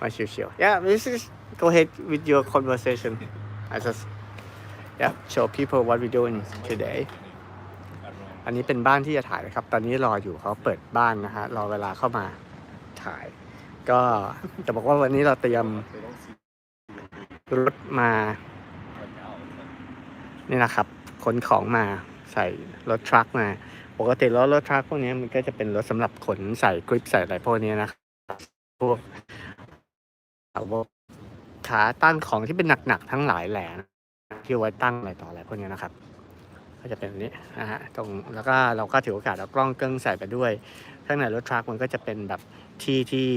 มาชิวๆ yeah this is go ahead with your conversation I just yeah show people what we doing today อันนี้เป็นบ้านที่จะถ่ายนะครับ ตอนนี้รออยู่เขาเปิดบ้านนะฮะ รอเวลาเข้ามาถ่าย ก็จะบอกว่าวันนี้เราเตรียมรถมานี่นะครับขนของมาใส่รถทรัคมา ปกติรถรถทรัคพวกนี้มันก็จะเป็นรถสำหรับขนใส่กริปใส่อะไรพวกนี้นะพวกาวกขาตั้งของที่เป็นหนักๆทั้งหลายแหล่นะที่เอาไว้ตั้งอะไรต่ออะไรพวกนี้นะครับ ก็จะเป็นแบบนี้นะฮะตรงแล้วก็เราก็ถือโอกาสเอากล้องเกิ้งใส่ไปด้วยข้างในรถทรัคมันก็จะเป็นแบบที่ที่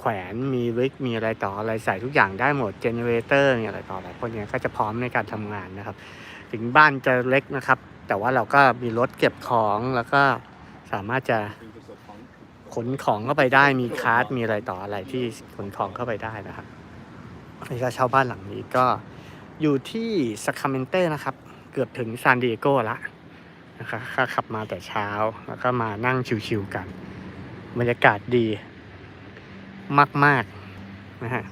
แขวนมีริกมีอะไรต่ออะไรใส่ทุกอย่างได้หมดเจเนเรเตอร์มีอะไรต่ออะไรพวกนี้ก็จะพร้อมในการทำงานนะครับ ถึงบ้านจะเล็กนะครับ แต่ว่าเราก็มีรถเก็บของแล้วก็สามารถจะ ขนของเข้าไปได้มีคาร์ทมีอะไรต่ออะไรที่ขนของเข้าไปได้นะครับนี่ก็เช่าบ้านหลังนี้ก็อยู่ที่สคาเมนเต้นะครับ เกือบถึงซานดิเอโกละนะครับขับมาแต่เช้าแล้วก็มานั่งชิวๆกัน บรรยากาศดีมากๆนะฮะ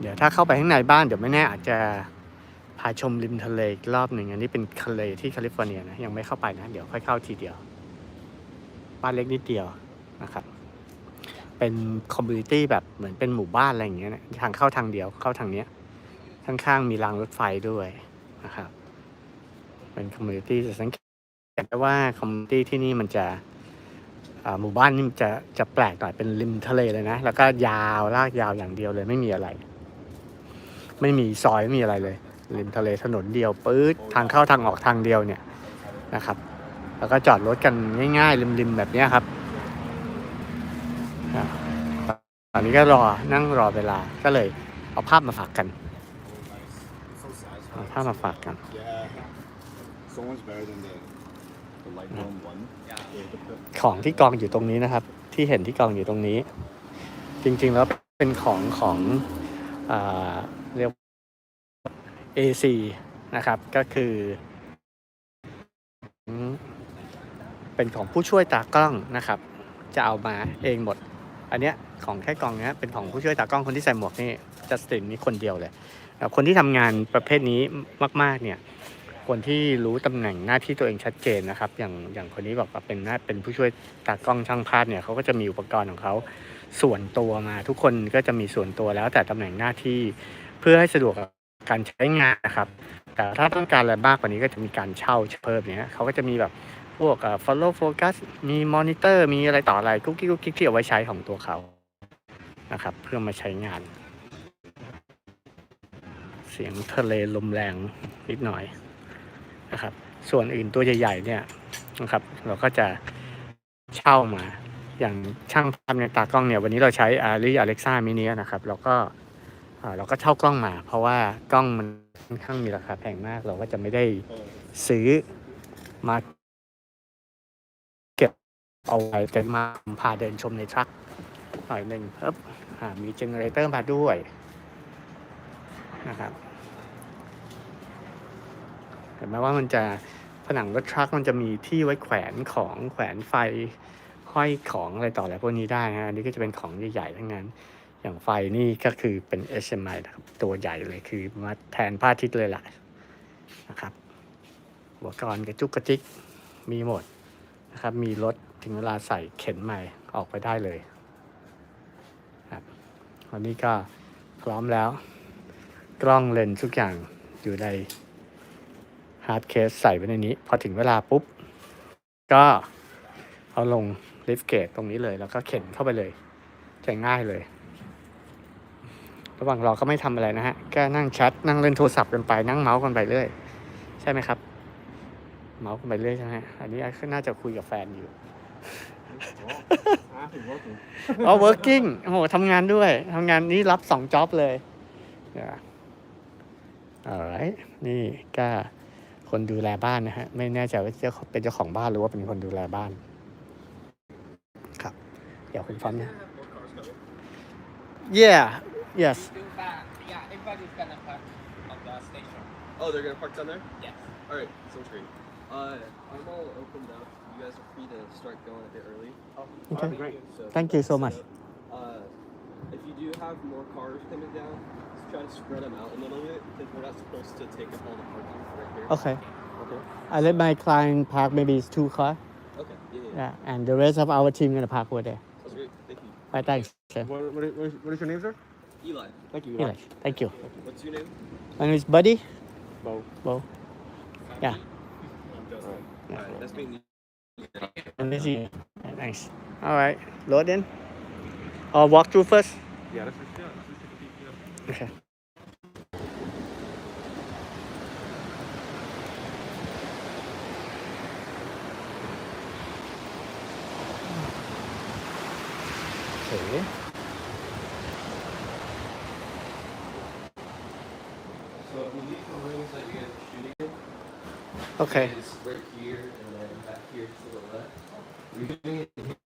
เดี๋ยวถ้าเข้าไปข้างในบ้านเดี๋ยวไม่แน่อาจจะ พาชมริมทะเลอีกรอบหนึ่งอันนี้เป็นทะเลที่แคลิฟอร์เนียนะยังไม่เข้าไปนะ เดี๋ยวค่อยเข้าทีเดียว บ้านเล็กนิดเดียวนะครับ เป็นคอมมูนิตี้แบบเหมือนเป็นหมู่บ้านอะไรอย่างเงี้ยนะทางเข้าทางเดียวเข้าทางเนี้ยข้างๆมีรางรถไฟด้วยนะครับ เป็นคอมมูนิตี้จะสังเกตได้ว่าคอมมูนิตี้ที่นี่มันจะหมู่บ้านนี่มันจะจะแปลกหน่อยเป็นริมทะเลเลยนะ แล้วก็ยาวลากยาวอย่างเดียวเลยไม่มีอะไร ไม่มีซอยไม่มีอะไรเลย ริมทะเลถนนเดียวปื๊ดทางเข้าทางออกทางเดียวเนี่ยนะครับ แล้วก็จอดรถกันง่ายๆริมๆแบบนี้ครับครับตอนนี้ก็รอนั่งรอเวลาก็เลยเอาภาพมาฝากกันเอาภาพมาฝากกันของที่กองอยู่ตรงนี้นะครับ ที่เห็นที่กองอยู่ตรงนี้ จริงๆแล้วเป็นของของอ่า AC นะครับ ก็คือ เป็นของผู้ช่วยตากล้องนะครับ จะเอามาเองหมด อันเนี้ยของแค่กล่องเนี้ยเป็นของผู้ช่วยตากล้องคนที่ใส่หมวกนี่จัสตินนี่คนเดียวเลยคนที่ทำงานประเภทนี้มาก ๆ เนี่ย คนที่รู้ตำแหน่งหน้าที่ตัวเองชัดเจนนะครับ อย่างอย่างคนนี้บอกว่าเป็นหน้าเป็นผู้ช่วยตากล้องช่างภาพเนี่ยเขาก็จะมีอุปกรณ์ของเขาส่วนตัวมา ทุกคนก็จะมีส่วนตัวแล้วแต่ตำแหน่งหน้าที่เพื่อให้สะดวกกับ การใช้งานนะครับ แต่ถ้าต้องการอะไรมากกว่านี้ก็จะมีการเช่าเพิ่มเนี่ยเขาก็จะมีแบบพวกเอ่อ follow focus มีมอนิเตอร์มีอะไรต่ออะไรกุ๊กกิ๊กกุ๊กกิ๊กที่เอาไว้ใช้ของตัวเขานะครับ เพื่อมาใช้งาน เสียงทะเลลมแรงนิดหน่อยนะครับ ส่วนอื่นตัวใหญ่ๆเนี่ยนะครับ เราก็จะเช่ามาอย่างช่างภาพในยตากล้องเนี่ย วันนี้เราใช้อารีอเล็กซ่ามินินะครับเราก็ เราก็เช่ากล้องมา เพราะว่ากล้องมันค่อนข้างมีราคาแพงมาก เราก็จะไม่ได้ซื้อมาเก็บเอาไว้แต่มาพาเดินชมในทรัคหน่อยหนึ่งเพิ่มอ่ามีเจเนเรเตอร์มาด้วยนะครับเห็นไหมว่ามันจะผนังรถทรัคมันจะมีที่ไว้แขวนของแขวนไฟห้อยของอะไรต่ออะไรพวกนี้ได้นะอันนี้ก็จะเป็นของใหญ่ๆทั้งนั้น อย่างไฟนี่ก็คือเป็น HMI นะครับ ตัวใหญ่เลยคือมาแทนพระอาทิตย์เลยแหละนะครับหัวกรณ์กระจุกกระจิกมีหมดนะครับ มีรถถึงเวลาใส่เข็นใหม่ออกไปได้เลยครับวันนี้ก็พร้อมแล้ว กล้องเลนส์ทุกอย่างอยู่ในฮาร์ดเคสใส่ไว้ในนี้ พอถึงเวลาปุ๊บ ก็เอาลงลิฟต์เกตตรงนี้เลย แล้วก็เข็นเข้าไปเลยจะง่ายเลย ระหว่างรอก็ไม่ทำอะไรนะฮะแค่นั่งแชทนั่งเล่นโทรศัพท์กันไปนั่งเมาส์กันไปเรื่อยใช่ไหมครับ เมาส์กันไปเรื่อยใช่ไหมอันนี้น่าจะคุยกับแฟนอยู่อ๋อ working โอ้โหทำงานด้วยทำงานนี้รับสองจ็อบเลยอาไรนี่ก็คนดูแลบ้านนะฮะ ไม่แน่ใจว่าจ้าเป็นเจ้าของบ้านหรือว่าเป็นคนดูแลบ้าน ครับ เดี๋ยวคุณฟังนะ yeah yes do that. Yeah, everybody's gonna park on the station. Oh, they're gonna park down there? Yes. Alright, sounds great. Uh, I'm all opened up. You guys are free to start going a bit early. Okay. great. So Thank you so much. Uh, if you do have more cars coming down, just try to spread them out a little bit because we're not supposed to take up all the parking right here. Okay. Okay. I let my client park maybe it's two car. Okay. Yeah, yeah. yeah. Yeah, and the rest of our team gonna park over there. That's great. Thank you. Bye, thanks. Okay. What, what, is, what is your name, sir? Eli. Thank you. Eli, Thank you. What's your name? My name is Buddy. Bo. Bo. Yeah. I'm Justin. Yeah. Alright, that's me. And this is yeah, nice. All right, load in. Or uh, walk through first. Yeah, let's just, yeah, let's take a peek. Yeah. Okay. Okay. So I believe the rings that you guys are shooting in Okay. is right here and then back here to the left. We're doing it